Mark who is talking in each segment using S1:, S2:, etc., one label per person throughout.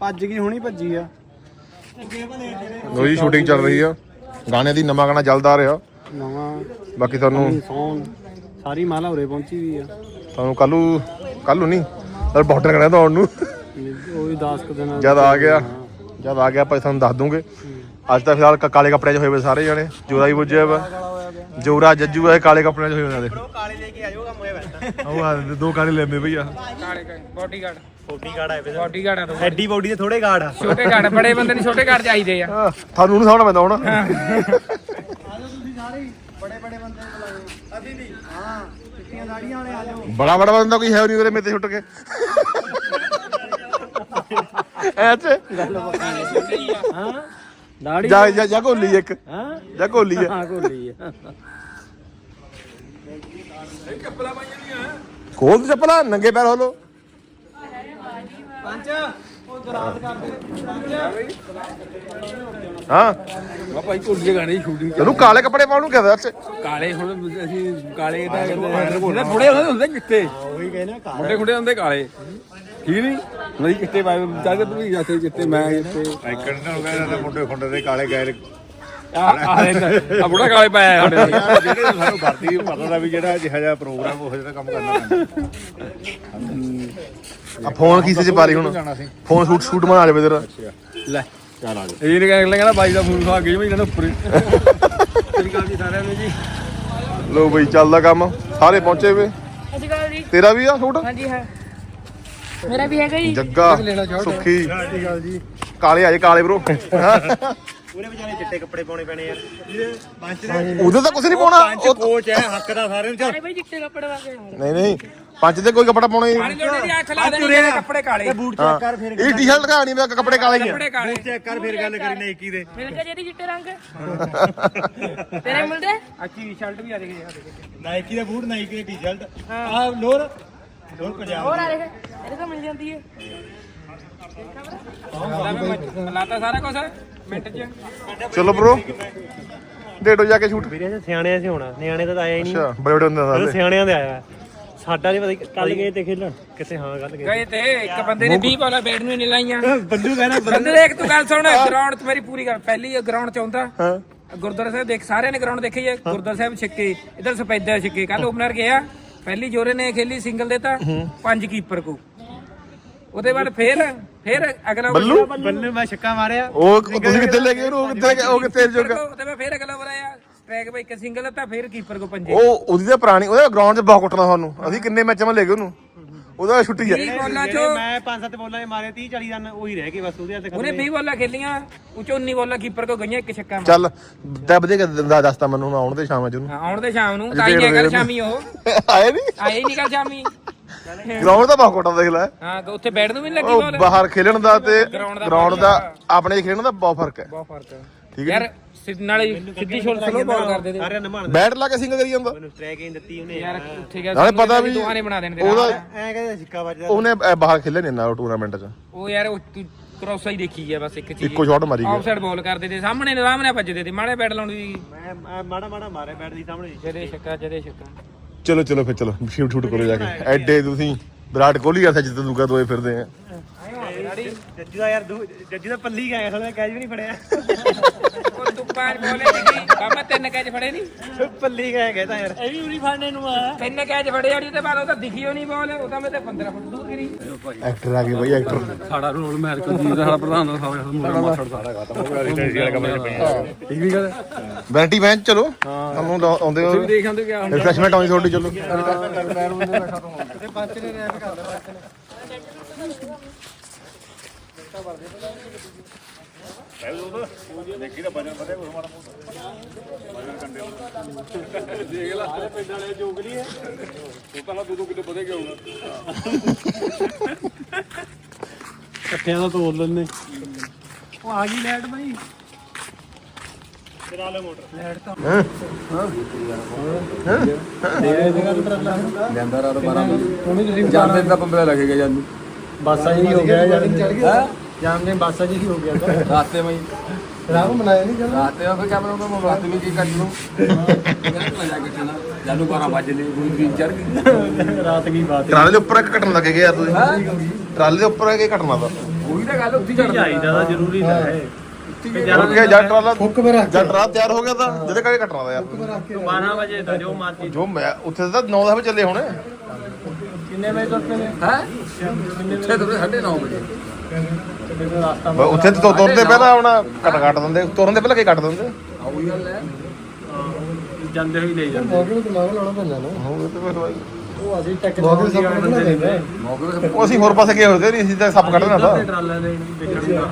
S1: ਭੱਜ ਗਈ ਹੁਣੀ ਭੱਜੀ ਆ।
S2: ਲੋ ਜੀ ਸ਼ੂਟਿੰਗ ਚੱਲ ਰਹੀ ਆ। ਗਾਣੇ ਦੀ ਨਵਾਂ ਗਾਣਾ ਜਲਦ ਆ ਰਿਹਾ।
S1: ਨਵਾਂ
S2: ਬਾਕੀ ਤੁਹਾਨੂੰ
S1: ਸੌਣ ਸਾਰੀ ਮਾਲਾ ਉਰੇ ਪਹੁੰਚੀ ਵੀ ਆ।
S2: ਤੁਹਾਨੂੰ ਕੱਲੂ ਕੱਲੂ ਨਹੀਂ ਪਰ ਬਾਰਡਰ ਕਰਾਂ ਦੌੜ ਨੂੰ।
S1: ਉਹ ਵੀ 10 ਕੁ ਦਿਨ
S2: ਜਦ ਆ ਗਿਆ ਜਦ ਆ ਗਿਆ ਆਪਾਂ ਤੁਹਾਨੂੰ ਦੱਸ ਦੂੰਗੇ। ਅੱਜ ਤਾਂ ਫਿਲਹਾਲ ਕਾਲੇ ਕੱਪੜਿਆਂ 'ਚ ਹੋਏ ਵੇ ਸਾਰੇ ਜਣੇ। ਜੋਰਾ ਵੀ ਬੁੱਝਿਆ ਵਾ। ਜੋਰਾ ਜੱਜੂ ਆ ਇਹ ਕਾਲੇ ਕੱਪੜਿਆਂ 'ਚ ਹੋਏ ਉਹਨਾਂ ਦੇ।
S1: ਕਾਲੇ ਲੈ ਕੇ ਆਜੋ ਕੰਮ ਹੋਇਆ ਵੈਸਾ
S2: ਉਹ ਆ ਦੋ ਕਾਲੇ ਲੈਂਦੇ ਭਈਆ।
S3: ਕਾਲੇ ਬਾਡੀਗਾਰਡ
S1: ਫੋਟੀ ਗਾਰਡ ਆਏ ਵੇ।
S3: ਬਾਡੀਗਾਰਡ ਆ ਦੋ
S1: ਐਡੀ ਬੋਡੀ ਦੇ ਥੋੜੇ ਗਾਰਡ ਆ।
S3: ਛੋਟੇ ਗਾਰਡ ਬੜੇ ਬੰਦੇ ਨੂੰ ਛੋਟੇ ਗਾਰਡ ਚਾਹੀਦੇ ਆ।
S2: ਤੁਹਾਨੂੰ ਨਹੀਂ ਸਾਹਮਣਾ ਪੈਂਦਾ ਹੁਣ।
S1: ਬੜੇ ਬੜੇ ਬੰਦੇ ਬੁਲਾਓ ਅਭੀ ਵੀ ਹਾਂ। ਚਿੱਟੀਆਂ ਦਾੜੀਆਂ ਵਾਲੇ ਆ ਜਾਓ
S2: ਬੜਾ ਬੜਾ ਬੰਦਾ ਕੋਈ ਹੈ ਨਹੀਂ ਉਰੇ ਮੇਰੇ ਤੇ ਛੁੱਟ ਕੇ। ਐਸੇ
S1: ਹਾਂ ਦਾੜੀ
S2: ਜਾ ਜਾ ਜਾ ਕੋਲੀ ਇੱਕ।
S1: ਹਾਂ।
S2: ਜਾ ਕੋਲੀ ਆ।
S1: ਹਾਂ ਕੋਲੀ ਆ।
S2: ਖੋਲ ਦੇ ਚੱਪਲਾਂ ਨੰਗੇ ਪੈਰ ਹੋ ਲੋ
S1: ਪੰਜ ਉਹ ਦਰਾਤ ਕਰਦੇ
S2: ਹਾਂ।
S4: ਭਾਈ ਕੁੜੀਆਂ ਗਾਣੇ ਦੀ ਸ਼ੂਟਿੰਗ
S2: ਤੈਨੂੰ ਕਾਲੇ ਕੱਪੜੇ ਪਾਉਣ ਨੂੰ ਕਹਿੰਦਾ ਅੱਛਾ
S4: ਕਾਲੇ ਹੁਣ ਅਸੀਂ ਕਾਲੇ ਦਾ ਕਹਿੰਦੇ ਬੁੜੇ ਹੁੰਦੇ ਹੁੰਦੇ ਚਿੱਟੇ
S1: ਉਹੀ ਕਹਿੰਦੇ ਘਰ
S4: ਮੁੰਡੇ ਖੁੰਡੇ ਹੁੰਦੇ ਕਾਲੇ। ਠੀਕ ਨਹੀਂ? ਨਹੀਂ ਚਿੱਟੇ ਪਾਏ? ਚਾਹਦੇ ਤੂੰ ਵੀ ਜਾਂਦੇ ਚਿੱਟੇ ਮੈਂ ਚਿੱਟੇ
S5: ਐਕਣ ਨਾਲ ਕਹਿੰਦਾ ਮੁੰਡੇ ਖੁੰਡੇ ਦੇ ਕਾਲੇ ਗੈਰ
S4: ਆ ਆ ਬੁੜਾ ਕਾਲੇ ਪਾਇਆ ਸਾਡੇ ਨਾਲ।
S5: ਯਾਰ ਜਿਹੜੇ ਸਾਨੂੰ ਵਰਦੀ ਪਤਾ ਦਾ ਵੀ ਜਿਹੜਾ ਜਿਹੋ ਜਿਹਾ ਪ੍ਰੋਗਰਾਮ ਉਹ ਜਿਹੜਾ ਕੰਮ ਕਰਨਾ ਪੈਂਦਾ।
S2: ਆ ਫੋਨ ਕੀਸੇ ਚ ਪਾ ਲਈ ਹੁਣ?
S5: ਜਾਣਾ ਸੀ।
S2: ਫੋਨ ਸ਼ੂਟ ਸ਼ੂਟ ਬਣਾ ਜਾਵੇ ਤੇਰਾ
S4: ਲੈ
S5: ਚੱਲ ਆ ਜਾ।
S4: ਇਹ ਨਹੀਂ ਕਹਿੰਦਾ ਕਹਿੰਦਾ ਬਾਈ ਦਾ ਫੋਨ ਖਾ ਕੇ ਮੈਂ ਇਹਨਾਂ ਉੱਪਰ ਅਕਾਲ ਜੀ ਸਾਰਿਆਂ ਨੂੰ ਜੀ।
S2: ਲੋ ਬਈ ਚੱਲਦਾ ਕੰਮ। ਸਾਰੇ ਪਹੁੰਚੇ ਵੇ?
S3: ਸ਼੍ਰੀ ਅਕਾਲ ਜੀ।
S2: ਤੇਰਾ ਵੀ ਆ ਸ਼ੂਟ?
S3: ਹਾਂਜੀ ਹਾਂ। ਮੇਰਾ ਵੀ ਹੈਗਾ ਜੀ।
S2: ਜੱਗਾ ਸੁੱਖੀ। ਕਾਲੇ ਆਏ ਕਾਲੇ ਬ్రో
S1: ਪੂਰੇ ਵਿਚਾਰੇ ਚਿੱਟੇ ਕੱਪੜੇ ਪਾਉਣੇ ਪੈਣੇ ਯਾਰ ਪੰਜ ਦੇ
S2: ਉਹਦੇ ਤਾਂ ਕੁਝ ਨਹੀਂ ਪਾਉਣਾ। ਉਹ-
S1: ਕੋਚ ਹੈ ਹੱਕ ਦਾ ਸਾਰਿਆਂ ਨੂੰ
S3: ਅਰੇ ਬਈ ਚਿੱਟੇ ਕੱਪੜੇ ਵਾ ਕੇ
S2: ਨਹੀਂ ਨਹੀਂ। ਪੰਜ ਤੇ ਕੋਈ ਕੱਪੜਾ ਪਾਉਣਾ ਹੀ ਨਹੀਂ
S3: ਲੋੜੇ ਦੀ ਅੱਖ ਲਾ ਦੇਣੀ ਜਿਹੜੇ ਕੱਪੜੇ ਕਾਲੇ।
S1: ਬੂਟ ਚੈੱਕ ਕਰ ਫਿਰ
S2: ਇਹ ਟੀ-ਸ਼ਰਟ ਲਗਾਣੀ ਮੈਂ ਕੱਪੜੇ ਕਾਲੇ ਹੀ ਆ।
S3: ਕੱਪੜੇ ਕਾਲੇ।
S1: ਚੈੱਕ ਕਰ ਫਿਰ ਗੱਲ ਕਰੀ ਨਾਈਕੀ ਦੇ।
S3: ਮਿਲ ਕੇ ਜਿਹੜੀ ਚਿੱਟੇ ਰੰਗ? ਤੇਰੇ ਮਿਲਦੇ ਅੱਛੀ ਸ਼ਰਟ ਵੀ ਆ ਦੇਖੇ
S1: ਨਾਈਕੀ ਦੇ ਬੂਟ ਨਾਈਕੀ ਦੀ ਟੀ-ਸ਼ਰਟ ਆਹ ਲੋਰ ਲੋਰ ਪੰਜਾਬ
S3: ਹੋਰ ਆ ਦੇਖ ਇਹਦੇ ਤਾਂ ਮਿਲ ਜਾਂਦੀ ਹੈ ਲਾਤਾ ਸਾਰਾ ਕੁਝ
S2: ਚਲੋ ਬ్రో ਡੇਟੋ ਜਾ ਕੇ ਸ਼ੂਟ
S1: ਵੀਰੇ ਸਿਆਣਿਆਂ ਸੇ ਹੋਣਾ। ਨਿਆਣੇ ਤਾਂ ਆਇਆ ਹੀ ਨਹੀਂ।
S2: ਅੱਛਾ ਬੜੇ ਬੜੇ ਹੁੰਦੇ
S1: ਇਹ
S2: ਸਾਰੇ
S1: ਸਿਆਣਿਆਂ ਦੇ ਆਇਆ। ਸਾਡਾ ਨਹੀਂ ਪਤਾ ਕੱਲ ਗਏ ਤੇ ਖੇਲਣ। ਕਿਤੇ ਹਾਂ ਕੱਲ ਗਏ।
S3: ਗਏ ਤੇ ਇੱਕ ਬੰਦੇ ਨੇ 20 ਬਾਲਾਂ ਬੈਟ ਨੂੰ ਨਹੀਂ ਲਾਈਆਂ
S1: ਬੰਦੂ ਕਹਿੰਦਾ
S3: ਬੰਦੇ ਦੇਖ ਤੂੰ ਗੱਲ ਸੁਣ ਗਰਾਊਂਡ 'ਚ ਮੇਰੀ ਪੂਰੀ ਗੱਲ। ਪਹਿਲੀ ਗਰਾਊਂਡ 'ਚ ਆਉਂਦਾ।
S2: ਹਾਂ।
S3: ਗੁਰਦੁਆਰਾ ਸਾਹਿਬ ਦੇਖ ਸਾਰਿਆਂ ਨੇ ਗਰਾਊਂਡ ਦੇਖੀ ਹੈ। ਗੁਰਦੁਆਰਾ ਸਾਹਿਬ ਛੱਕੇ ਇਧਰ ਸਪੈਦਾ ਛੱਕੇ। ਕੱਲ ਓਪਨਰ ਗਿਆ। ਪਹਿਲੀ ਜੋਰੇ ਨੇ ਖੇਲੀ ਸਿੰਗਲ ਦੇਤਾ ਪੰਜ ਕੀਪਰ ਕੋ। ਉਹਦੇ ਬਾਅਦ ਫੇਰ ਫੇਰ ਅਗਲਾ
S2: ਬੱਲੂ?
S1: ਬੱਲੇ ਮੈਂ ਛੱਕਾ ਮਾਰਿਆ।
S2: ਉਹ ਤੁਸੀਂ ਕਿੱਥੇ ਲੈ ਗਏ ਉਹਨੂੰ? ਉਹ ਕਿੱਥੇ ਉਹ ਕਿੱਥੇ ਜੋਗਾ?
S3: ਉਹਦੇ ਬਾਅਦ ਫੇਰ ਅਗਲਾ over ਆਇਆ ਸਟ੍ਰਾਈਕ ਬਾਈ ਇੱਕ ਸਿੰਗਲ ਦਿੱਤਾ ਫੇਰ ਕੀਪਰ ਕੋ ਪੰਜੇ।
S2: ਉਹ ਉਹਦੀ ਤਾਂ ਪੁਰਾਣੀ ਉਹਦੇ ਗਰਾਊਂਡ 'ਚ ਬਹੁਤ ਕੁੱਟਣਾ ਸਾਨੂੰ। ਅਸੀਂ ਕਿੰਨੇ ਮੈਚਾਂ ਮੈਂ ਲੈ ਗਏ ਉਹਨੂੰ। ਉਹਦਾ ਛੁੱਟੀ ਆ।
S3: 20 ਬੋਲਾਂ
S1: ਜਿਹੜੇ
S3: 'ਚੋਂ
S1: ਮੈਂ ਪੰਜ ਸੱਤ ਬੋਲਾਂ 'ਚ ਮਾਰੇ 30 40 ਰਨ ਉਹੀ ਰਹਿ ਗਏ ਬਸ ਉਹਦੇ ਹੱਥ
S3: ਉਹਨੇ 20 ਬੋਲਾਂ ਖੇਲੀਆਂ ਉਹ 'ਚੋਂ 19 ਬੋਲਾਂ ਕੀਪਰ ਕੋ ਗਈਆਂ ਇੱਕ ਛੱਕਾ।
S2: ਚੱਲ ਦੱਬ ਦੇ ਦੱਸਤਾ ਮੈਨੂੰ ਆਉਣ ਦੇ ਸ਼ਾਮਾਂ ਚ ਉਹਨੂੰ।
S3: ਹਾਂ, ਆਉਣ ਦੇ ਸ਼ਾਮ ਨੂੰ। ਤਾਂ ਹੀ ਕੱਲ ਸ਼ਾਮੀ ਉਹ।
S2: ਆਏ ਨਹੀਂ
S3: ਆਏ ਹੀ ਨਹੀਂ ਕੱਲ ਸ਼ਾਮੀ।
S2: ਗਰਾਊਂਡ ਤਾਂ ਬਹੁਤ ਕੁੱਟਦਾ ਦੇਖ ਲੈ।
S3: ਹਾਂ ਉੱਥੇ ਬੈਠ ਨੂੰ ਵੀ ਨੀ ਲੱਗੀ
S2: ਉਹ
S3: ਬੋਲ
S2: ਬਾਹਰ ਖੇਲਣ ਦਾ ਤੇ
S3: Ground ਦਾ
S2: ਗਰਾਊਂਡ ਦਾ ਆਪਣੇ 'ਚ ਖੇਲਣ ਦਾ ਬਹੁਤ ਫ਼ਰਕ ਹੈ।
S3: ਬਹੁਤ ਫ਼ਰਕ ਹੈ।
S2: ਠੀਕ ਹੈ
S3: ਯਾਰ ਸਿੱਧ ਨਾਲੇ ਸਿੱਧੀ ਸ਼ੋਟ ਸਲੋ ਬਾਲ ਕਰਦੇ ਤੇ।
S1: ਸਾਰੇ ਨਮਾਨ
S2: ਬੈਟ ਲਾ ਕੇ ਸਿੰਗ ਕਰੀ ਜਾਂਦਾ।
S1: ਮੈਨੂੰ ਸਟ੍ਰਾਈਕ ਹੀ ਦਿੱਤੀ ਉਹਨੇ।
S3: ਯਾਰ ਉੱਥੇ ਗਿਆ
S2: ਨਾਲੇ ਪਤਾ ਵੀ
S3: ਦੋਹਾਂ ਨੇ ਬਣਾ ਦੇਣੇ
S2: ਉਹਦਾ
S1: ਐ ਕਹਿੰਦੇ ਸਿੱਕਾ ਵੱਜਦਾ
S2: ਉਹਨੇ ਬਾਹਰ ਖੇਲੇ ਨਹੀਂ ਨਾ ਟੂਰਨਾਮੈਂਟ 'ਚ।
S3: ਉਹ ਯਾਰ ਉਹ ਕਰੋਸਾ ਹੀ ਦੇਖੀ ਗਿਆ ਬਸ ਇੱਕ ਚੀਜ਼।
S2: ਇੱਕੋ ਸ਼ਾਟ ਮਾਰੀ ਗਿਆ
S3: ਆਫਸਾਈਡ ਬਾਲ ਕਰਦੇ ਤੇ ਸਾਹਮਣੇ ਆਰਾਮ ਨਾਲ ਭੱਜਦੇ ਤੇ ਮਾੜੇ ਬੈਟ ਲਾਉਂਦੀ ਸੀ
S1: ਮੈਂ ਮੈਂ ਮਾੜਾ ਮਾੜਾ ਮਾਰਿਆ ਬੈਟ ਦੀ ਸਾਹਮਣੇ।
S3: ਜਦੇ ਛੱਕਾ ਜਦੇ ਛੱਕਾ।
S2: ਚਲੋ ਚਲੋ ਫਿਰ ਚਲੋ ਸ਼ੂਟ ਸ਼ੂਟ ਕਰੋ ਜਾ ਕੇ। ਐਡੇ ਤੁਸੀਂ ਵਿਰਾਟ ਕੋਹਲੀ ਆ ਸੱਚ ਦੂਗਾ ਦੋਏ ਫਿਰਦੇ ਆ।
S1: ਜੱਜੀ ਦਾ ਯਾਰ ਜੱਜੀ ਦਾ ਪੱਲੀ ਗਿਆ ਸਾਲਾ ਕੈਚ ਵੀ ਨਹੀਂ ਫੜਿਆ।
S3: ਉਹ ਤੂੰ ਪੰਜ ਬੋਲੇ ਤਿੰਨ ਕੈਚ ਫੜੇ ਨਹੀਂ
S1: ਪੱਲੀ ਗਿਆ ਕਹਿੰਦਾ ਯਾਰ। ਇਹ ਵੀ ਉਰੀ ਫੜਨੇ ਨੂੰ ਆ।
S3: ਤਿੰਨ ਕੈਚ ਫੜੇ ਆੜੀ ਤੇ ਬਾਅਦ ਉਹ ਤਾਂ ਦਿਖੀ ਹੋ ਨਹੀਂ ਬਾਲ ਉਹ ਤਾਂ ਮੈਂ ਤੇ 15 ਫੁੱਟ ਦੂਰ ਗਿਰੀ
S2: ਐਕਟਰ ਆ ਗਏ ਬਈ ਐਕਟਰ।
S4: ਸਾਡਾ ਰੋਲ ਮੈਚ ਕਰ ਸਾਡਾ ਪ੍ਰਧਾਨ ਦਾ ਸਾਡਾ ਮੁੰਡਾ ਮਾਸੜ ਸਾਡਾ ਠੀਕ ਵੀ ਗੱਲ
S2: ਵੈਂਟੀ ਬੈਂਚ ਚਲੋ। ਤੁਹਾਨੂੰ ਆਉਂਦੇ ਹੋ
S4: ਦੇਖ ਆਂਦੇ ਕਿਆ
S2: ਰਿਫਰੈਸ਼ਮੈਂਟ ਆਉਂਦੀ ਤੁਹਾਡੀ ਚਲੋ।
S5: ਦੇਖੀ ਤਾਂ ਬਜਨ ਵਧੇ ਕੋਈ ਮਾੜਾ ਮੋਟਾ
S4: ਦੇਖ ਲੈ ਸਾਰੇ ਪਿੰਡ ਵਾਲੇ ਜੋਗਲੀ ਹੈ। ਉਹ ਪਹਿਲਾਂ ਦੋ ਦੋ ਕਿਲੋ ਵਧੇ ਗਿਆ ਹੋਣਾ
S1: ਇਕੱਠਿਆਂ ਦਾ ਤੋਲ ਲੈਣੇ ਉਹ ਆ ਗਈ ਲਾਈਟ ਬਾਈ ਚਲਾ ਲੈ ਮੋਟਰ
S4: ਲੈਂਦਾ ਰਾਤ 12 ਵਜੇ ਜਾਂਦੇ ਤਾਂ ਪੰਬਲਾ ਲੱਗੇਗਾ ਜਾਨੂੰ
S1: ਬਾਸਾ ਜੀ ਹੋ ਗਿਆ ਜਾਨ ਚੜ ਗਿਆ ਜਾਨ ਦੇ ਬਾਸਾ ਜੀ ਹੋ ਗਿਆ ਤਾਂ।
S4: ਰਾਤੇ ਮੈਂ
S1: ਰਾਮ ਬਣਾਇਆ ਨਹੀਂ ਜਦ?
S4: ਰਾਤੇ ਉਹ ਕਿਆ ਬਣਾਉਂਦਾ ਮੈਂ ਰਾਤੇ ਵੀ ਕੀ ਕਰ ਲੂੰ ਮਜ਼ਾ ਕਿਟਣਾ ਜਾਨੂੰ 12 ਵਜੇ ਲਈ ਕੋਈ ਵੀ ਚੜ ਗਈ
S1: ਰਾਤ ਕੀ ਬਾਤ
S2: ਕਰਾਣੇ ਦੇ ਉੱਪਰ ਇੱਕ ਘਟਣ ਲੱਗੇ ਯਾਰ ਤੁਸੀਂ। ਟਰਾਲੇ ਦੇ ਉੱਪਰ ਹੈ ਕਿ ਘਟਨਾ ਦਾ
S4: ਉਹੀ ਤਾਂ ਗੱਲ ਉੱਤੀ ਚੜਦਾ
S6: ਚਾਹੀਦਾ ਤਾਂ ਜ਼ਰੂਰੀ ਤਾਂ ਹੈ।
S2: ਹੁਣ ਕਿ ਜਦ ਟਰਾਲਾ
S7: ਫੁੱਕ ਪਰ ਰੱਖ
S2: ਜਦ ਟਰਾਲਾ ਤਿਆਰ ਹੋ ਗਿਆ ਤਾਂ ਜਿਹਦੇ ਕਰਕੇ ਘਟਨਾ ਦਾ ਯਾਰ।
S6: 12 ਵਜੇ ਤਾਂ ਜੋ ਮਰਜ਼ੀ।
S2: ਜੋ ਮੈਂ ਉੱਥੇ ਤਾਂ 9 ਵਜੇ ਚੱਲੇ ਹੋਣੇ।
S6: ਕਿੰਨੇ ਵਜੇ ਤੁਰ ਪਏ ਨੇ?
S4: ਹੈ? ਉੱਥੇ ਤੋਂ 9:30 ਵਜੇ
S6: ਰਸਤਾ
S2: ਬਸ ਉੱਥੇ ਤੋਂ ਤੁਰਦੇ ਪਹਿਲਾਂ ਹੁਣ ਕੱਟ ਕੱਟ ਦਿੰਦੇ ਤੁਰਨ ਦੇ ਪਹਿਲਾਂ ਕੀ ਕੱਟ ਦਿੰਦੇ?
S4: ਆ ਉਹੀ ਗੱਲ ਹੈ।
S6: ਜਾਂਦੇ ਹੋਈ ਲੈ ਜਾਂਦੇ।
S7: ਮੌਕੇ ਨੂੰ ਦਿਮਾਗ ਲਾਉਣਾ ਪੈਂਦਾ ਨਾ।
S2: ਹੋਵੇ ਤੇ ਫਿਰ ਬਾਈ।
S6: ਉਹ ਅਸੀਂ ਟੈਕਨੋਲੋਜੀ
S7: ਸਭ ਨੂੰ
S6: ਨੇ
S4: ਮੌਕੇ
S2: ਉਹ ਅਸੀਂ ਹੋਰ ਪਾਸੇ ਗਏ ਹੋਦੇ ਨਹੀਂ ਅਸੀਂ ਤਾਂ ਸੱਪ ਕੱਢਣਾ ਤਾਂ।
S6: ਟਰਾਲੇ ਦੇ ਦੇਖਣ ਦਾ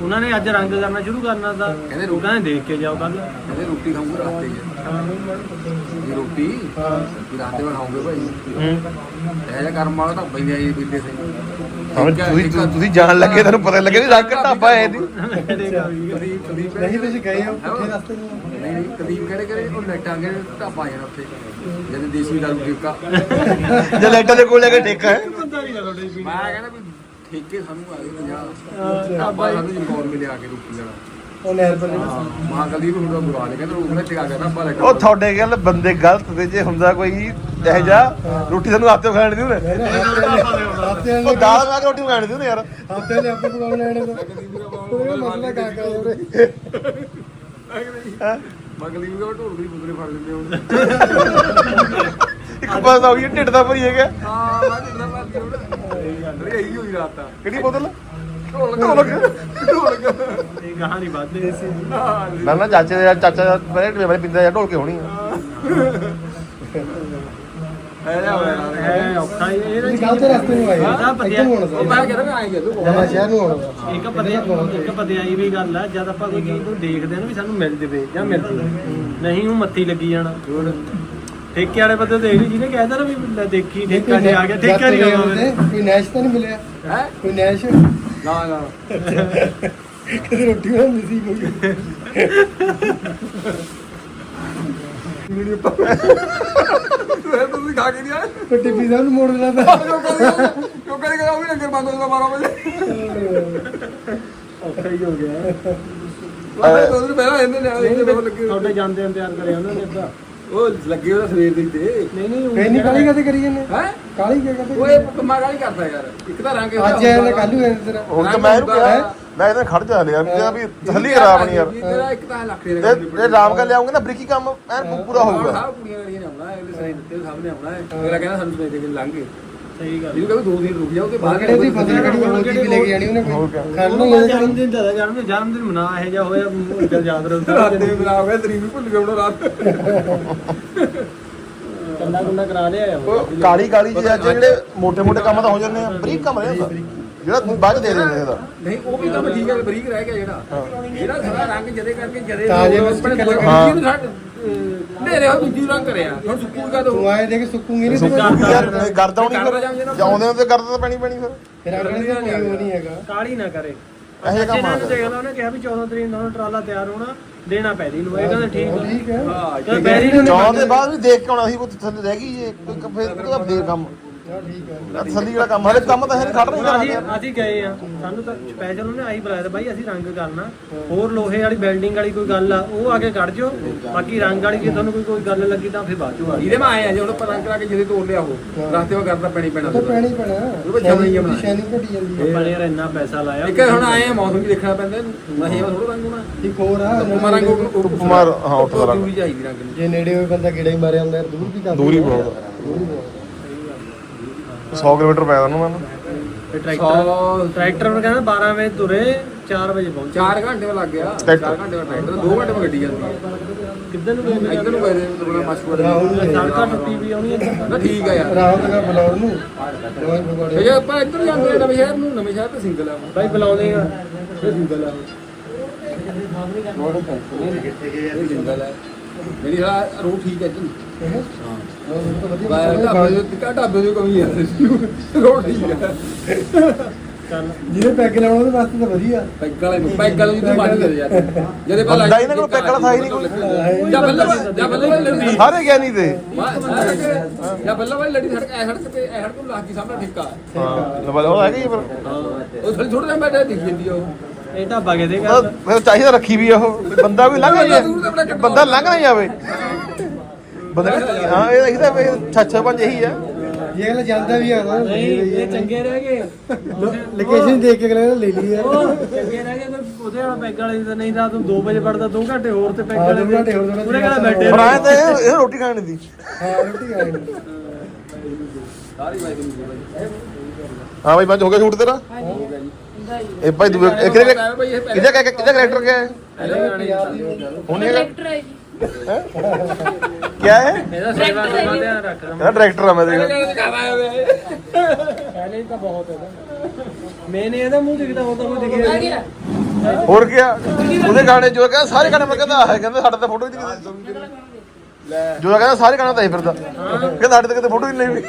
S6: ਉਹਨਾਂ ਨੇ ਅੱਜ ਰੰਗ ਕਰਨਾ ਸ਼ੁਰੂ ਕਰਨਾ ਤਾਂ
S4: ਕਹਿੰਦੇ
S6: ਉਹ ਕਹਿੰਦੇ ਦੇਖ ਕੇ ਜਾਓ ਕੱਲ
S4: ਕਹਿੰਦੇ ਰੋਟੀ ਖਾਊਂਗਾ ਰਾਤੇ ਜੀ ਇਹ ਰੋਟੀ? ਵੀ ਰਾਤੇ ਖਾਊਂਗੇ ਭਾਈ। ਇਹ ਜਿਹਾ ਕਰਮ ਵਾਲਾ ਤਾਂ ਬਈਆ ਜੀ ਬਿੱਲੇ ਸੇ
S2: ਹਾਂ ਤੁਸੀਂ ਤੁਸੀਂ ਜਾਣ ਲੱਗੇ ਤੁਹਾਨੂੰ ਪਤਾ ਲੱਗੇ ਵੀ ਢਾਬਾ ਹੈ ਦੀ
S7: ਨਹੀਂ ਤੁਸੀਂ ਗਏ ਹੋ ਪੁੱਠੇ ਰਸਤੇ ਨੂੰ
S4: ਨਹੀਂ ਨਹੀਂ ਕਦੀਮ ਕਿਹੜੇ ਕਿਹੜੇ? ਉਹ ਲੈਟਾਂਗੇ ਢਾਬਾ ਜਾਣਾ ਉੱਥੇ। ਜਦ ਦੇਸੀ ਦਾਰੂ ਠੇਕਾ
S2: ਜੇ ਲਾਈਟਾਂ ਦੇ ਕੋਲ ਲੈ ਕੇ ਠੇਕਾ ਹੈ।
S4: ਮੈਂ ਕਹਿੰਦਾ ਵੀ ਠੇਕੇ ਸਾਨੂੰ ਆ ਗਏ 50 ਢਾਬਾ ਸਾਨੂੰ ਜਮਕੌਰ ਮਿਲਿਆ ਆ ਕੇ ਰੋਟੀ ਲੈਣਾ
S7: ਉਹ ਨਹਿਰ ਪਰ
S4: ਮਹਾਕਲੀ ਨੂੰ ਹੁੰਦਾ ਬੁਲਾ ਲੈ ਕਹਿੰਦਾ ਰੋਕ ਲੈ ਟਿਕਾ ਕੇ ਢਾਬਾ ਲੈ ਕੇ
S2: ਉਹ ਤੁਹਾਡੇ ਗੱਲ ਬੰਦੇ ਗਲਤ ਤੇ ਜੇ ਹੁੰਦਾ ਕੋਈ ਇਹ ਜਾ ਰੋਟੀ ਤੁਹਾਨੂੰ ਆਪੇ ਖਾਣ ਦੀ ਉਹਨੇ।
S7: ਹਫ਼ਤੇ
S2: ਉਹ ਦਾਲ ਮੈਂ ਕੇ ਰੋਟੀ ਖਾਣ ਦੀ ਉਹਨੇ ਯਾਰ।
S7: ਹਫ਼ਤੇ ਦੇ ਆਪੇ ਪਕਾਉਣ ਲੈਣੇ ਤਾਂ ਉਹ ਮਸਲਾ ਕਾ ਕਾ ਉਰੇ।
S4: ਮਗਲੀ ਨੂੰ ਕਹਿੰਦਾ ਢੋਲ ਦੀ ਬੁੱਧਰੇ ਫੜ ਲੈਂਦੇ ਹੁਣ
S2: ਇੱਕ ਪਾਸ ਹੋ ਗਈ ਢਿੱਡ ਦਾ ਭਰੀ ਹੈਗਾ।
S4: ਹਾਂ ਹੁਣ। ਹੋਈ ਰਾਤ
S2: ਕਿਹੜੀ ਬੋਤਲ?
S6: ਇਹ ਗਾਹਾਂ ਨਹੀਂ ਵੱਧਦੇ
S2: ਮੈਂ ਨਾ ਚਾਚੇ ਦਾ ਚਾਚਾ ਮੇਰੇ ਮੇਰੇ ਪਿੰਦਾ ਜਾ ਢੋਲ ਕੇ ਹੋਣੀ ਆ
S4: ਹੈ ਜਾ ਹੋਇਆ
S6: ਹੈ ਔਖਾ ਹੀ ਇਹ
S7: ਤੁਸੀਂ ਗਲਤ ਰਸਤੇ ਨੂੰ ਆਏ
S6: ਹਾਂ,
S7: ਇੱਧਰ ਨੂੰ
S4: ਉਹ ਮੈਂ ਕਹਿੰਦਾ ਮੈਂ ਆਏਗਾ ਤੂੰ
S7: ਜਮਾ ਸ਼ਹਿਰ ਨੂੰ ਆਉਣਾ
S6: ਇੱਕ ਪਤੇ ਇੱਕ ਪਤਿਆਈ ਵੀ ਗੱਲ ਆ ਜਦ ਆਪਾਂ ਕੋਈ ਚੀਜ਼ ਨੂੰ ਦੇਖਦੇ ਆ ਨਾ ਵੀ ਸਾਨੂੰ ਮਿਲ ਜਵੇ ਜਾਂ ਮਿਲ ਜਵੇ ਨਹੀਂ ਉਹ ਲੱਗੀ ਜਾਣਾ ਠੇਕੇ ਵਾਲੇ ਬੰਦੇ ਦੇਖ ਲਈ ਜਿਹਨੇ ਕਹਿਦਾ ਨਾ ਵੀ ਦੇਖੀ ਠੇਕਾ ਜੇ ਆ ਗਿਆ ਠੇਕਾ ਨਹੀਂ ਆਉਂਦਾ
S7: ਉਹਦੇ, ਕੋਈ ਨੈਸ਼ ਤਾਂ ਨਹੀਂ ਮਿਲਿਆ
S4: ਹੈ
S7: ਕੋਈ ਨੈਸ਼
S4: ਨਾ ਨਾ।
S7: ਕਦੇ ਰੋਟੀ ਬਣਾਉਂਦੀ ਸੀ ਕੋਈ?
S4: ਤੂੰ ਤੁਸੀਂ ਖਾ ਕੇ ਨਹੀਂ ਆਏ।
S7: ਕੋਈ ਟਿੱਪੀ ਸਾਹਿਬ ਨੂੰ ਮੋੜ ਤਾਂ।
S4: ਕਿਉਂ ਕਿਉਂ ਕਹਿੰਦੇ ਉਹ ਵੀ ਲੰਗਰ ਬੰਦ ਹੋ ਜਾਊਗਾ 12 ਵਜੇ।
S6: ਔਖਾ ਹੀ ਹੋ ਗਿਆ।
S4: ਉਹ ਦੋ ਦਿਨ ਪਹਿਲਾਂ ਇਹਨੇ ਲਿਆ ਇਹਨੇ ਬਹੁਤ ਲੱਗੇ
S6: ਤੁਹਾਡੇ ਜਾਂਦੇ ਤਿਆਰ ਕਰਿਆ ਉਹਨਾਂ ਨੇ ਅੱਧਾ
S4: ਉਹ ਲੱਗੇ ਉਹਦਾ ਸਵੇਰ ਦੀ ਤੇ
S6: ਨਹੀਂ ਨਹੀਂ
S7: ਕਈ ਨਹੀਂ ਕਾਲੀ ਕਦੇ ਕਰੀ ਜਾਂਦੇ?
S4: ਹੈ?
S7: ਕਾਲੀ ਕਿਆ ਕਰਦੇ
S4: ਉਹ ਇਹ ਕੰਮਾਂ ਗਾਲੀ ਕਰਦਾ ਯਾਰ। ਇੱਕ ਤਾਂ ਰੰਗ
S7: ਅੱਜ ਆਇਆ ਤਾਂ ਕੱਲ ਨੂੰ ਆਇਆ ਤੇਰਾ।
S2: ਹੁਣ ਤਾਂ ਮੈਂ ਇਹਨੂੰ ਕਿਹਾ ਮੈਂ ਇਹਦਾ ਖੜ ਜਾ ਲਿਆ ਵੀ ਵੀ ਤਸੱਲੀ ਕਰਾ ਆਪਣੀ ਯਾਰ।
S4: ਤੇਰਾ ਇੱਕ ਤਾਂ ਲੱਖ ਦੇ
S2: ਤੇ ਜੇ ਰਾਮ ਕਾ ਲਿਆਉਂਗੇ ਨਾ ਬ੍ਰਿਕੀ ਕੰਮ? ਐਨ ਪੂਰਾ ਹੋਊਗਾ।
S4: ਸਭ ਕੁੜੀਆਂ ਵਾਲੀਆਂ ਨੇ ਆਉਣਾ ਇਹਦੇ ਸਹੀ ਦਿੱਤੇ ਸਭ ਨੇ ਆਉਣਾ ਹੈ ਮੇਰਾ ਕਹਿੰਦਾ ਸਾਨੂੰ ਸਵੇਰ ਦੇ ਲੰਘ ਗਏ।
S6: ਸਹੀ ਗੱਲ
S4: ਇਹਨੂੰ ਕਹਿੰਦਾ ਦੋ ਦਿਨ ਰੁਕ ਜਾ ਉਹਦੇ ਬਾਅਦ
S7: ਕਿਹੜੇ ਦੀ ਫਸਲ ਕਿਹੜੀ ਹੋਰ ਚੀਜ਼ ਲੈ ਕੇ ਜਾਣੀ ਉਹਨੇ ਕੋਈ? ਖੜ ਨਹੀਂ
S6: ਜਨਮ ਦਿਨ ਦਾ ਜਨਮ ਦਿਨ ਜਨਮ ਦਿਨ ਮਨਾ ਇਹ ਜਾ ਹੋਇਆ ਗੱਲ ਯਾਦ ਰਹੂ
S4: ਰਾਤ ਦੇ ਬਣਾ ਹੋ ਗਿਆ ਵੀ ਭੁੱਲ ਗਿਆ ਹੁਣ ਰਾਤ।
S6: ਕੰਨਾ ਕੁੰਨਾ ਕਰਾ ਲਿਆ
S2: ਕਾਲੀ ਕਾਲੀ ਜੀ ਜਿਹੜੇ ਮੋٹے ਮੋٹے ਕੰਮ ਤਾਂ ਹੋ ਜਾਂਦੇ ਆ। ਬਰੀਕ ਕੰਮ ਰਹਿ ਜਿਹੜਾ ਤੁਸੀਂ ਬਾਅਦ ਦੇ ਦਿੰਦੇ ਇਹਦਾ।
S4: ਨਹੀਂ ਉਹ ਵੀ ਤਾਂ ਠੀਕ ਹੈ ਬਰੀਕ ਰਹਿ ਗਿਆ ਜਿਹੜਾ। ਜਿਹੜਾ ਸਾਰਾ ਰੰਗ ਜਦੇ ਕਰਕੇ ਜਦੇ ਆਪਣੇ ਕਲਾਕਾਰੀ ਨੂੰ ਛੱਡ ਨੇਰੇ ਹੋ ਦੂਜੀ ਰੰਗ ਕਰਿਆ। ਹੁਣ ਸੁੱਕੂਗਾ ਤਾਂ
S7: ਤੂੰ ਆਏ ਦੇਖ ਸੁੱਕੂਗੀ ਨਹੀਂ ਤੂੰ
S2: ਯਾਰ ਕਰਦਾ ਹੋਣੀ ਫਿਰ। ਜਾਉਂਦੇ ਤੇ ਕਰਦਾ ਤਾਂ ਪੈਣੀ ਪੈਣੀ ਫਿਰ।
S7: ਫਿਰ ਅਗਲੇ ਦਾ ਕੋਈ ਉਹ ਨਹੀਂ ਹੈਗਾ।
S6: ਕਾਲੀ ਨਾ ਕਰੇ।
S2: ਇਹੋ ਜਿਹਾ ਕੰਮ
S6: ਜਿਹਨਾਂ
S2: ਆ
S6: ਨੂੰ ਦੇਖ ਲਾ ਉਹਨੇ ਕਿਹਾ ਵੀ 14 ਤਰੀਕ ਨੂੰ ਟਰਾਲਾ ਤਿਆਰ ਹੋਣਾ ਦੇਣਾ ਪੈਦੀ ਨੂੰ। ਇਹ ਕਹਿੰਦਾ ਠੀਕ
S7: ਹੈ।
S4: ਹਾਂ
S6: ਚਲ ਬੈਰੀ ਨੂੰ
S2: ਚੌਂ ਦੇ ਬਾਅਦ ਵੀ ਦੇਖ ਕੇ ਆਉਣਾ ਸੀ ਉਹ ਥੱਲੇ ਰਹਿ ਗਈ ਜੇ। ਕੋਈ ਫੇਰ ਕੰਮ
S7: ਹਾਂ ਠੀਕ ਹੈ
S2: ਆਹ ਤਸੱਲੀ ਵਾਲਾ ਕੰਮ ਹਲੇ ਕੰਮ ਤਾਂ ਹੈ ਨਹੀਂ ਖੜ ਨਹੀਂ
S6: ਅਸੀਂ
S2: ਕਰਾਂਗੇ
S6: ਅਸੀਂ ਗਏ ਆ। ਸਾਨੂੰ ਤਾਂ ਸਪੈਸ਼ਲ ਉਹਨੇ ਆਈ ਬੁਲਾਇਆ ਤਾ ਬਾਈ ਅਸੀਂ ਰੰਗ ਕਰਨਾ। ਹੋਰ ਲੋਹੇ ਵਾਲੀ ਬਿਲਡਿੰਗ ਵਾਲੀ ਕੋਈ ਗੱਲ ਆ ਉਹ ਆ ਕੇ ਕੱਢ ਜੋ ਬਾਕੀ ਰੰਗ ਵਾਲੀ ਜੇ ਤੁਹਾਨੂੰ ਕੋਈ ਕੋਈ ਗੱਲ ਲੱਗੀ ਤਾਂ ਫਿਰ ਬਾਅਦ ਚੋਂ ਆ
S4: ਇਹਦੇ ਮੈਂ ਆਏ ਆ ਜੇ ਹੁਣ ਪਤਾ ਕਰਾ ਕੇ ਜਿਹਦੇ ਤੋੜ ਲਿਆ ਉਹ। ਰਸਤੇ ਵਾ ਕਰਦਾ ਪੈਣੀ ਪੈਣਾ।
S7: ਤਾਂ ਪੈਣੀ ਪੈਣਾ।
S4: ਉਹ ਬੱਚਾ ਨਹੀਂ ਆਪਣਾ।
S7: ਸ਼ੈਨਿੰਗ ਘਟੀ ਜਾਂਦੀ ਹੈ
S6: ਆਪਾਂ ਨੇ ਯਾਰ ਇੰਨਾ ਪੈਸਾ ਲਾਇਆ।
S4: ਇੱਕ ਹੁਣ ਆਏ ਆ ਮੌਸਮ ਵੀ ਦੇਖਣਾ ਪੈਂਦਾ। ਨਹੀਂ ਥੋੜਾ ਰੰਗ ਹੋਣਾ।
S7: ਇੱਕ ਹੋਰ ਆ
S4: ਕੁਮਾਰ ਰੰਗ ਉਹ
S2: ਕੁਮਾਰ ਹਾਂ ਉੱਠ ਦਾ
S4: ਵੀ ਚਾਹੀਦੀ ਰੰਗ ਨੂੰ।
S7: ਜੇ ਨੇੜੇ ਹੋਏ ਬੰਦਾ ਕਿਹੜਾ ਹੀ ਮਾਰਿਆ ਹੁੰਦਾ ਯਾਰ ਦੂਰ ਵੀ ਕਰ
S2: ਦੂਰੀ ਬਹੁਤ
S7: ਦੂਰੀ ਬਹੁਤ
S2: 100 ਕਿਲੋਮੀਟਰ ਪੈ ਮੈਨੂੰ।
S6: ਟਰੈਕਟਰ ਟਰੈਕਟਰ ਨੂੰ ਕਹਿੰਦਾ 12 ਵਜੇ ਤੁਰੇ 4 ਵਜੇ ਪਹੁੰਚੇ।
S4: 4 ਘੰਟੇ ਮੈਂ ਲੱਗ ਗਿਆ। 4 ਘੰਟੇ ਮੈਂ ਟਰੈਕਟਰ 2 ਘੰਟੇ ਮੈਂ ਗੱਡੀ ਜਾਂਦੀ ਹੈ
S6: ਕਿੱਧਰ ਨੂੰ ਗਏ
S4: ਇੱਧਰ ਨੂੰ ਗਏ ਨੇ ਬੜਾ ਮਸ਼ਹੂਰ ਹੈ
S7: ਰਾਹੁਲ ਨੇ
S6: ਸੜਕਾਂ ਟੁੱਟੀ ਵੀ ਆਉਣੀ
S4: ਨਾ ਠੀਕ ਆ ਯਾਰ।
S7: ਰਾਹੁਲ ਦਾ ਬਲੌਰ ਨੂੰ? ਦੋਵੇਂ ਪਕੌੜੇ
S4: ਜੇ ਆਪਾਂ ਇੱਧਰ ਜਾਂਦੇ ਆ ਨਵੇਂ ਸ਼ਹਿਰ ਨੂੰ। ਨਵੇਂ ਸ਼ਹਿਰ ਤੇ ਸਿੰਗਲ ਆ।
S6: ਬਾਈ ਬੁਲਾਉਂਦੇ ਆ।
S4: ਇਹ ਸਿੰਗਲ ਆ। ਇਹ ਸਿੰਗਲ ਹੈ ਮੇਰੀ ਸਾਲਾ ਰੂਟ ਠੀਕ ਹੈ। ਜੀ ਬਾਹਰ ਢਾਬੇ ਦੇ ਟਿਕਾ ਢਾਬੇ ਦੀ ਕਮੀ ਹੈ ਰੋਡ ਠੀਕ ਹੈ
S6: ਚੱਲ।
S7: ਜਿਹਨੇ ਪੈਗ ਲਾਉਣਾ ਉਹਦੇ ਵਾਸਤੇ ਤਾਂ ਵਧੀਆ।
S4: ਪੈਗ ਵਾਲੇ ਨੂੰ ਪੈਗ ਵਾਲੇ ਨੂੰ ਮਾਰੀ ਦੇ ਯਾਰ। ਜਦੇ ਪਹਿਲਾਂ
S2: ਬੰਦਾ ਇਹਨਾਂ ਕੋਲ ਪੈਗ ਵਾਲਾ ਥਾ ਹੀ ਨਹੀਂ ਕੋਈ।
S4: ਜਾਂ ਬੱਲਾ ਜਾਂ ਬੱਲਾ ਵਾਲੀ ਲੜੀ
S2: ਸਾਰੇ ਗਿਆਨੀ ਤੇ
S4: ਜਾਂ ਬੱਲਾ ਵਾਲੀ ਲੜੀ ਸੜਕ ਐ ਸੜਕ ਤੇ ਐ ਸੜਕ ਨੂੰ ਲਾ ਕੇ ਸਾਹਮਣੇ ਠੇਕਾ।
S2: ਹਾਂ ਲਵਾ ਉਹ ਹੈਗਾ ਹੀ ਫਿਰ।
S4: ਉਹ ਥੋੜੀ ਥੋੜਾ ਜਿਹਾ ਬੈਠਾ ਦਿਖ ਜਾਂਦੀ ਆ ਉਹ।
S6: ਇਹ ਢਾਬਾ ਕਿਤੇ
S2: ਉਹ
S6: ਕਰ
S2: ਫਿਰ ਚਾਹੀਦਾ ਰੱਖੀ ਵੀ ਉਹ। ਬੰਦਾ ਵੀ ਲੰਘ ਜਾਏ ਬੰਦਾ ਲੰਘ ਨਾ ਜਾਵੇ। ਬੰਦਾ ਹਾਂ ਇਹ ਇਹਦਾ ਛੱਛਾ ਪੰਜ ਇਹੀ ਆ।
S7: ਇਹ ਅਗਲਾ ਜਾਂਦਾ ਵੀ ਆ ਨਾ
S6: ਇਹ ਚੰਗੇ ਰਹਿ ਗਏ।
S7: ਲੋਕੇਸ਼ਨ ਦੇਖ ਕੇ ਅਗਲੇ ਨੇ ਲੈ ਲਈ ਯਾਰ
S6: ਉਹ ਚੰਗੇ ਰਹਿ ਗਏ ਤੇ ਉਹਦੇ ਵਾਲਾ ਪੈਗ ਵਾਲੇ ਦੀ ਤਾਂ ਨਹੀਂ ਤਾਂ ਤੂੰ 2 ਵਜੇ ਪੜਦਾ 2 ਘੰਟੇ ਹੋਰ ਤੇ ਪੈਗ
S7: ਹਾਂ,
S6: ਵਾਲੇ
S7: ਦੋ ਘੰਟੇ ਹੋਰ ਦੇਣਾ
S6: ਉਹਨੇ ਕਹਿੰਦਾ ਬੈਠੇ
S2: ਪਰ ਆਏ ਤਾਂ ਇਹ ਇਹ ਰੋਟੀ ਖਾਣੀ ਦੀ।
S7: ਹਾਂ ਰੋਟੀ ਖਾਣੀ
S2: ਹਾਂ ਬਾਈ ਬੰਦ ਹੋ ਗਿਆ ਸ਼ੂਟ ਤੇਰਾ? ਇਹ ਭਾਈ ਦੂਏ ਇਹ ਕਿਹਦੇ ਕਿਹਦਾ ਕਿਹਦਾ ਕੈਰੈਕਟਰ ਕਿਆ ਹੈ? ਹੁਣ ਹੈਗਾ? ਕਿਆ ਹੈ?
S6: ਇਹਦਾ ਸੇਵਾ ਸੇਵਾ ਧਿਆਨ ਰੱਖ
S2: ਇਹਦਾ ਡਾਇਰੈਕਟਰ ਆ ਮੈਂ ਦੇਖ।
S6: ਪਹਿਲੇ ਹੀ ਤਾਂ ਬਹੁਤ ਹੈ ਮੈਨੇ ਇਹਦਾ ਮੂੰਹ ਦਿਖਦਾ ਹੁੰਦਾ ਕੋਈ ਦਿਖਿਆ
S2: ਹੋਰ ਕੀ ਉਹਦੇ ਗਾਣੇ ਜੋ ਕਹਿੰਦਾ ਸਾਰੇ ਗਾਣੇ ਮੈਂ ਕਹਿੰਦਾ ਆਹ ਕਹਿੰਦਾ ਸਾਡੇ ਤਾਂ ਫੋਟੋ ਹੀ ਨਹੀਂ ਕਿਤੇ। ਜੋ ਕਹਿੰਦਾ ਸਾਰੇ ਗਾਣੇ ਤਾਂ ਹੀ ਫਿਰਦਾ। ਕਹਿੰਦਾ ਸਾਡੇ ਤਾਂ ਕਿਤੇ ਫੋਟੋ ਹੀ ਨਹੀਂ ਲਈ।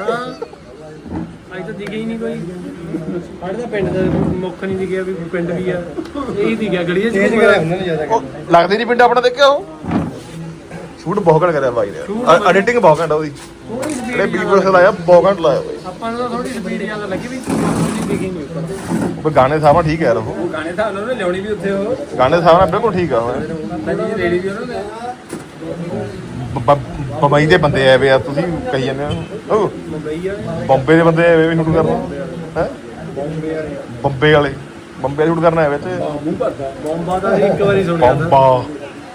S6: ਅੱਜ ਤਾਂ ਦਿਖੇ ਹੀ ਨਹੀਂ ਕੋਈ। ਸਾਡੇ ਤਾਂ ਪਿੰਡ ਦਾ ਮੁੱਖ ਨਹੀਂ ਦਿਖਿਆ ਵੀ ਪਿੰਡ ਵੀ ਆ। ਇਹੀ ਦਿਖਿਆ ਗਲੀਏ ਚ
S2: ਲੱਗਦੇ ਨਹੀਂ ਪਿੰਡ ਆਪਣਾ ਦੇਖਿਆ ਉਹ? ਸ਼ੂਟ ਬਹੁਤ ਘੱਟ ਕਰਿਆ ਬਾਈ ਨੇ। ਐਡੀਟਿੰਗ ਬਹੁਤ ਘੱਟ ਆ ਉਹਦੀ।
S6: ਥੋੜੀ ਸਪੀਡ
S2: ਜਿਹੜੇ ਲਾਇਆ ਬਹੁਤ ਘੱਟ ਲਾਇਆ ਬਾਈ
S6: ਆਪਾਂ ਨੂੰ ਤਾਂ ਥੋੜੀ ਸਪੀਡ ਜ਼ਿਆਦਾ ਲੱਗੀ ਵੀ ਨਹੀਂ ਉੱਪਰ।
S2: ਉਹ ਗਾਣੇ ਸਾਹਮਣੇ ਠੀਕ ਹੈ ਉਹ।
S4: ਗਾਣੇ ਤਾਂ ਉਹਨਾਂ ਨੇ ਲਿਆਉਣੀ ਵੀ ਉੱਥੇ ਉਹ।
S2: ਗਾਣੇ ਸਾਹਮਣੇ ਬਿਲਕੁਲ ਠੀਕ ਆ ਉਹ
S4: ਰੇੜੀ ਵੀ ਉਹਨਾਂ। ਨੇ
S2: ਬੰਬਈ ਦੇ ਬੰਦੇ ਆਏ ਵੇ ਆ ਤੁਸੀਂ ਕਹੀ ਜਾਂਦੇ ਹੋ। ਬੰਬੇ ਦੇ ਬੰਦੇ ਆਏ ਵੇ ਵੀ ਸ਼ੂਟ ਕਰਨਾ। ਹੈ? ਬੰਬੇ ਵਾਲੇ ਬੰਬੇ ਸ਼ੂਟ ਕਰਨਾ ਹੈ ਵਿੱਚ
S6: ਬੰਬਾ ਦਾ ਇੱਕ ਵਾਰੀ ਸੁਣਿਆ ਤਾਂ।
S2: ਬੰਬਾ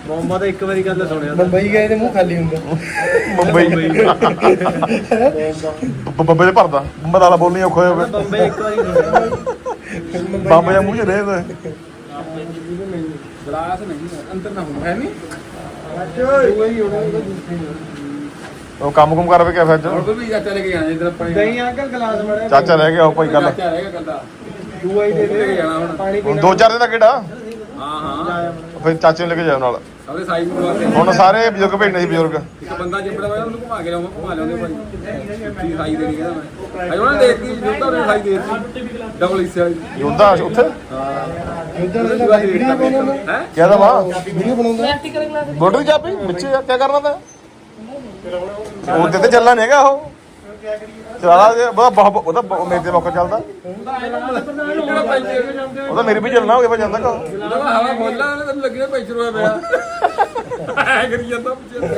S6: ਬੰਬਾ ਦਾ ਇੱਕ ਵਾਰੀ ਗੱਲ ਸੁਣਿਆ ਤਾਂ।
S7: ਮੁੰਬਈ ਗਏ ਤੇ ਮੂੰਹ ਖਾਲੀ ਹੁੰਦਾ।
S2: ਮੁੰਬਈ। ਬੰਬੇ ਦੇ ਭਰਦਾ। ਬੰਬਾ ਦਾ ਬੋਲਣੀ ਔਖਾ ਹੋਇਆ
S6: ਬੰਬੇ ਇੱਕ ਵਾਰੀ ਸੁਣਿਆ
S2: ਬੰਬੇ ਦਾ ਮੂੰਹ ਚ ਰਹੇ ਤੇ।
S4: ਗਲਾਸ ਨਹੀਂ ਅੰਦਰ ਨਾ ਹੁੰਦਾ ਹੈ ਨਹੀਂ
S2: ਉਹ ਕੰਮ ਕੁਮ ਕਰ ਵੇ ਕਿਆ ਫਿਰ
S4: ਹੋਰ ਵੀ ਚਾਚਾ ਲੈ ਕੇ ਜਾਣਾ ਇਧਰ ਆਪਾਂ
S6: ਦਹੀਂ ਅੰਕਲ ਗਲਾਸ ਮੜਾ
S2: ਚਾਚਾ ਰਹਿ ਗਿਆ ਉਹ ਭਾਈ ਕੱਲ
S4: ਚਾਚਾ ਰਹੇਗਾ ਕੱਲਾ
S6: ਦੂਆ ਹੀ ਦੇ
S4: ਲੈ ਕੇ
S6: ਦੇ
S4: ਜਾਣਾ ਹੁਣ।
S2: ਦੋ ਚਾਰ ਦਿਨ ਦਾ ਕਿਹੜਾ?
S4: ਹਾਂ ਹਾਂ।
S2: ਫਿਰ ਚਾਚੇ ਨੂੰ ਲੈ ਕੇ ਜਾਓ ਨਾਲ।
S4: ਸਾਰੇ ਸਾਈਜ਼ ਨੂੰ ਲਵਾਤੇ
S2: ਹੁਣ ਸਾਰੇ ਬਜ਼ੁਰਗ ਭੇਜਣੇ ਸੀ ਬਜ਼ੁਰਗ।
S4: ਇੱਕ ਬੰਦਾ ਜਿੱਪੜਾ ਹੋਇਆ ਉਹਨੂੰ ਘੁਮਾ ਕੇ ਲਿਆਉਂਗਾ ਘੁਮਾ ਲਿਆਉਂਦੇ ਭਾਈ। ਕੀ ਸਾਈ ਦੇਣੀ ਕਹਿੰਦਾ ਮੈਂ। ਅਜੇ ਉਹਨਾਂ ਨੇ ਦੇਤੀ ਜੁੱਤਾ ਉਹਨੇ ਸਾਈ ਦੇਤੀ ਡਬਲ ਹਿੱਸੇ ਵਾਲੀ।
S2: ਯੋਧਾ ਉੱਥੇ?
S7: ਭਾਈ
S4: ਹੈ?
S2: ਕਿਆ ਦਾ ਵਾ?
S7: ਵੀਡੀਓ ਬਣਾਉਂਦਾ।
S2: ਮੋਟਰ ਦੀ। ਚਾਬੀ ਵਿੱਚ ਕਿਆ ਕਰਨਾ ਤਾ? ਉਹਦੇ ਤੇ ਚੱਲਣਾ ਨਹੀਂ ਹੈਗਾ ਉਹ। ਚਲਾ ਦੇ ਉਹਦਾ ਬਹੁਤ ਉਹਦਾ ਬਹੁਤ- ਮੇਰੇ ਤੇ ਮੌਕਾ ਚੱਲਦਾ।
S4: ਕਿਹੜਾ ਪੈਂਚਰ
S2: ਉਹਦਾ ਮੇਰੇ ਵੀ ਚੱਲਣਾ ਹੋਵੇ ਜਾਂਦਾ ਕਾ
S4: ਜਦੋਂ ਹਵਾ ਖੋਲਾ ਉਹਨੇ ਤੈਨੂੰ ਲੱਗਿਆ ਪੈਂਚਰ ਹੋਇਆ ਪਿਆ। ਐ ਕਰੀ ਜਾਂਦਾ ਪਿੱਛੇ।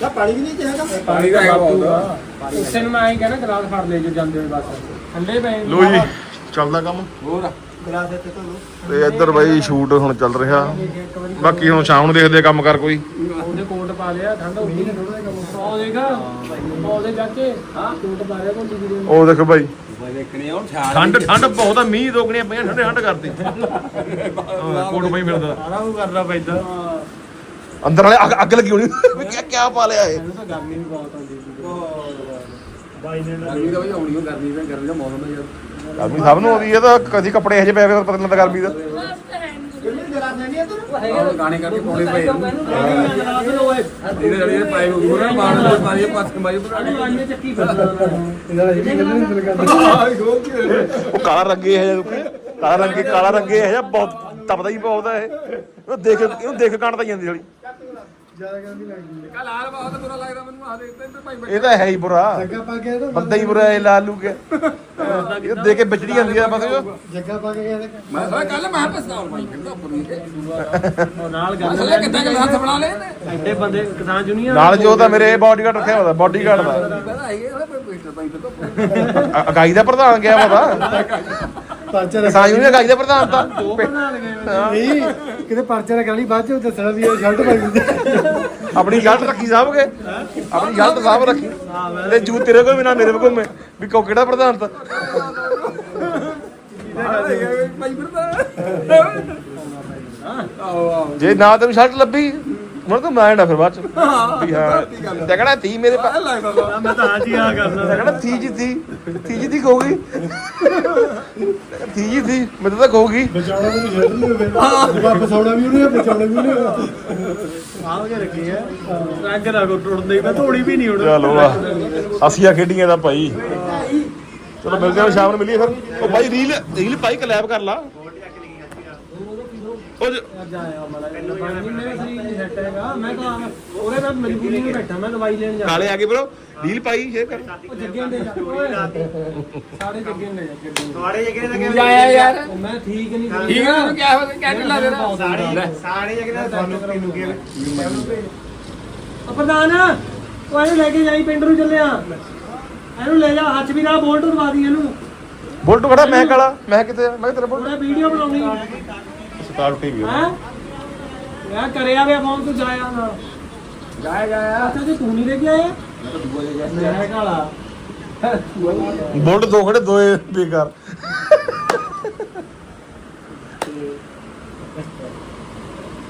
S4: ਗਿਆ
S7: ਪਾਣੀ ਵੀ ਨਹੀਂ ਚਾਹੀਦਾ
S4: ਪਾਣੀ ਦਾ ਹੈਗਾ ਬਹੁਤ
S6: ਉਸੇ ਨੂੰ ਮੈਂ ਆਈ ਕਹਿੰਦਾ ਗਲਾਸ ਫੜ ਲੈ ਜੋ ਜਾਂਦੇ ਹੋਏ ਬਸ। ਠੰਡੇ ਪਏ।
S2: ਲੋ ਜੀ ਚੱਲਦਾ ਕੰਮ।
S4: ਹੋਰ।
S7: ਤੋਂ
S2: ਤੇ ਇੱਧਰ ਬਾਈ ਸ਼ੂਟ ਹੁਣ ਚੱਲ ਰਿਹਾ। ਬਾਕੀ ਹੁਣ ਸ਼ਾਮ ਨੂੰ ਦੇਖਦੇ ਆ ਕੰਮ ਕਰ ਕੋਈ।
S6: ਉਹਨੇ ਕੋਟ ਪਾ ਲਿਆ ਠੰਡ ਹੋ ਗਈ। ਥੋੜਾ ਜਿਹਾ ਕੰਮ ਉਹ ਦੇਖ ਉਹ ਦੇ ਚਾਚੇ ਹਾਂ ਕੋਟ ਪਾ ਲਿਆ ਕੋਲੀ ਵੀਡੀਓ
S2: ਉਹ ਦੇਖੋ ਬਾਈ।
S4: ਦੇਖਣੀ ਹੁਣ ਛਾਲ
S2: ਠੰਡ ਠੰਡ ਬਹੁਤ ਆ ਮੀਂਹ ਰੋਕਣੀਆਂ ਪਈਆਂ ਠੰਡੇ ਠੰਡ ਕਰਦੀ ਕੋਟ ਪਈ ਫਿਰਦਾ
S6: ਸਾਰਾ ਉਹ ਕਰਨਾ ਪੈਂਦਾ
S2: ਅੰਦਰ ਵਾਲੇ ਅੱਗ ਅੱਗ ਲੱਗੀ ਹੋਣੀ। ਵੀ ਕਿਆ ਕਿਆ ਪਾ ਲਿਆ ਇਹ?
S6: ਤਾਂ ਗਰਮੀ ਵੀ ਬਹੁਤ ਆਉਂਦੀ ਸੀ।
S4: ਗਰਮੀ ਦਾ ਵੀ ਆਉਣੀ ਹੋ ਗਰਮੀ ਦਾ ਗਰਮੀ ਦਾ ਮੌਸਮ ਹੈ ਯਾਰ।
S2: ਗਰਮੀ ਸਭ ਨੂੰ ਆਉਂਦੀ ਹੈ ਤਾਂ ਕਦੀ ਕੱਪੜੇ ਇਹੋ ਜਿਹੇ ਪੈ ਗਏ ਪਤਾ ਨਹੀਂ ਲੱਗਦਾ ਗਰਮੀ ਦਾ।
S4: ਗਾਣੇ ਕਰਕੇ ਪਾਉਣੇ ਪਏ ਇਹਦੇ ਜਿਹੜੇ ਪਾਏ ਹੋ ਗਏ ਮਾਰਨ ਦੇ ਪਾਏ ਪਾਸੇ ਮਾਰੀ ਬਣਾ
S6: ਚੱਕੀ
S2: ਉਹ ਕਾਲਾ ਰੰਗੇ ਹੈ ਜਿਹਾ ਕਾਲਾ ਰੰਗੇ ਕਾਲਾ ਰੰਗੇ ਹੈ ਬਹੁਤ ਤਪਦਾ ਹੀ ਬਹੁਤ ਹੈ ਇਹ। ਦੇਖ ਇਹਨੂੰ ਦੇਖ ਕਾਂਡ ਤਾਂ ਜਾਂਦੀ ਥੋੜੀ
S7: ਜ਼ਿਆਦਾ ਗਰਮੀ ਲੱਗਦੀ
S4: ਕੱਲ ਹਾਲ ਬਹੁਤ ਬੁਰਾ ਲੱਗਦਾ ਮੈਨੂੰ ਆ ਦੇਖਦੇ ਤੇ ਭਾਈ
S2: ਇਹ ਤਾਂ ਹੈ ਹੀ ਬੁਰਾ
S7: ਜੱਗਾ ਪਾ ਕੇ ਨਾ
S2: ਬੰਦਾ ਹੀ ਬੁਰਾ ਹੈ ਲਾਲੂ ਕੇ ਇਹ ਦੇਖ ਕੇ ਵਿਚੜੀ ਜਾਂਦੀ ਆ ਬਸ।
S7: ਜੱਗਾ ਪਾ ਕੇ ਗਿਆ ਤੇ
S4: ਮੈਂ ਸਾਲਾ ਕੱਲ ਮੈਂ ਪਸਤਾਉ ਭਾਈ ਕਹਿੰਦਾ ਉੱਪਰ ਤੇ
S6: ਉਹ ਨਾਲ ਗੱਲ
S4: ਕਿੱਦਾਂ ਕਿੱਦਾਂ ਹੱਥ ਬਣਾ ਲਏ ਨੇ
S6: ਐਡੇ ਬੰਦੇ ਕਿਸਾਨ ਜੁਨੀਅਰ
S2: ਨਾਲ ਜੋ ਤਾਂ ਮੇਰੇ ਬਾਡੀਗਾਰਡ ਰੱਖਿਆ ਹੋਇਆ ਬਾਡੀਗਾਰਡ ਦਾ
S4: ਕਹਿੰਦਾ ਆਈਏ ਉਹ ਪੇਟਰ ਭਾਈ ਤੇ
S2: ਅ- ਅਕਾਈ ਦਾ ਪ੍ਰਧਾਨ ਗਿਆ ਪਤਾ
S7: ਪਰਚਾ ਰੱਖ
S2: ਕਿਸਾਨ ਯੂਨੀਅਨ ਅਕਾਈ ਦਾ ਪ੍ਰਧਾਨ ਤਾਂ।
S7: ਨਹੀਂ ਕਿਤੇ ਪਰਚਾ ਰੱਖ ਲਈ ਬਾਅਦ ਚ ਦੱਸਣਾ ਵੀ ਇਹ ਸ਼ਰਟ ਪਾਈ ਹੁੰਦੀ
S2: ਆਪਣੀ ਗਲਤ ਰੱਖੀ ਸਾਹਿਬ ਕੇ? ਆਪਣੀ ਗਲਤ ਸਾਹਿਬ ਰੱਖੀ। ਤੇ ਜੂ ਤੇਰੇ ਕੋਲ ਵੀ ਨਾ ਮੇਰੇ ਕੋਲ ਮੈਂ। ਵੀ ਕੋ ਕਿਹੜਾ ਪ੍ਰਧਾਨ ਤਾਂ?
S4: ਭਾਈ ਫਿਰਦਾ ਆਓ ਆਓ
S2: ਜੇ ਨਾ ਤੈਨੂੰ ਸ਼ਰਟ ਲੱਭੀ। ਹੁਣ ਤੂੰ ਮੈਂ ਨਾ ਫਿਰ ਬਾਅਦ ਚ। ਵੀ ਹਾਂ। ਤੇ ਕਹਣਾ ਤੀ ਮੇਰੇ ਪਾ
S4: ਲੱਗਦਾ
S6: ਮੈਂ ਤਾਂ ਹਾਂਜੀ ਆ ਕਰਨਾ
S2: ਤੇ ਕਹਣਾ ਥੀ ਜੀ ਥੀ ਥੀ ਜੀ ਥੀ ਕਹੂਗੀ ਥੀ ਜੀ ਥੀ ਮੈਂ ਤਾਂ ਕਹੂਗੀ
S7: ਬਚਾਉਣਾ ਮੈਨੂੰ ਸ਼ਰਟ ਨਹੀਂ ਹੋਵੇ ਵਾਪਸ ਆਉਣਾ ਵੀ ਉਹਨੇ ਬਚਾਉਣਾ ਵੀ ਉਹਨੇ।
S6: ਆਹ ਕੇ ਰੱਖੀ ਹੈ। ਰੰਗ ਨਾ ਕੋ ਟੁੱਟਦੇ ਮੈਂ ਧੋੜੀ ਵੀ ਨਹੀਂ ਹੁਣ।
S2: ਚਲੋ ਆ। ਅਸੀਂ ਆ ਖੇਡੀਆਂ ਦਾ ਭਾਈ। ਚਲੋ ਮਿਲਦੇ ਹਾਂ ਸ਼ਾਮ ਨੂੰ ਮਿਲੀਏ ਫਿਰ। ਉਹ ਭਾਈ ਰੀਲ ਰੀਲ ਭਾਈ ਕਲੈਬ ਕਰ ਲਾ। ਉਹ ਜ-
S6: ਅੱਜ ਆਇਆ ਮੜਾ ਨਹੀਂ ਮੇਰਾ ਸਰੀਰ ਨਹੀਂ ਸੈੱਟ ਹੈਗਾ। ਮੈਂ ਤਾਂ ਉਹਦੇ ਨਾਲ ਮਜਬੂਰੀ ਨੂੰ ਬੈਠਾ ਮੈਂ ਦਵਾਈ ਲੈਣ ਜਾ
S2: ਕਾਲੇ ਆ ਗਏ ਬ్రో ਰੀਲ ਪਾਈ ਸ਼ੇਅਰ ਕਰ।
S6: ਉਹ ਜੱਗੇ ਦੇ ਜਾ ਓਏ ਸਾਡੇ ਜੱਗੇ ਨੇ ਜੱਗੇ
S7: ਤੁਹਾਡੇ ਜਗਰੇ ਦਾ ਕਿਵੇਂ
S4: ਆਇਆ ਯਾਰ।
S6: ਮੈਂ ਠੀਕ ਨਹੀਂ
S4: ਠੀਕ ਹੈ ਤੈਨੂੰ ਕਿਹਾ ਹੋਇਆ ਕਹਿ ਲਾ ਦੇਣਾ
S7: ਸਾਰੇ ਜਗਰੇ ਦਾ ਤੁਹਾਨੂੰ ਕਿਨੂੰ ਕੇ
S6: ਉਹ ਪ੍ਰਧਾਨ ਉਹ ਇਹਨੂੰ ਲੈ ਕੇ ਜਾਈ ਪਿੰਡ ਨੂੰ ਚੱਲਿਆ। ਇਹਨੂੰ ਲੈ ਜਾ ਹੱਥ ਵੀ ਨਾਲ ਬੋਲਟ ਦਵਾ ਦੀ ਇਹਨੂੰ।
S2: ਬੋਲਟੂ ਖੜਾ ਮੈਂ ਕਾਲਾ ਮੈਂ ਕਿਤੇ? ਮੈਂ ਕਿਹਾ ਤੇਰਾ ਬੋਲਟ
S6: ਉਹਨੇ ਵੀਡੀਓ ਬਣਾਉਣੀ।
S2: ਸਟਾਰ ਟੀਵੀ
S6: ਹੈ ਯਾ ਕਰਿਆ ਵੇ ਫੋਨ ਤੂੰ ਜਾਇਆ ਨਾ। ਜਾਇਆ ਜਾਇਆ। ਅੱਛਾ ਜੀ ਤੂੰ ਨਹੀਂ ਲੈ ਕੇ ਆਇਆ? ਮੈਂ ਕਾਲਾ
S2: ਬੋਲਟ ਦੋ ਖੜੇ ਦੋਏ ਬੇਕਾਰ।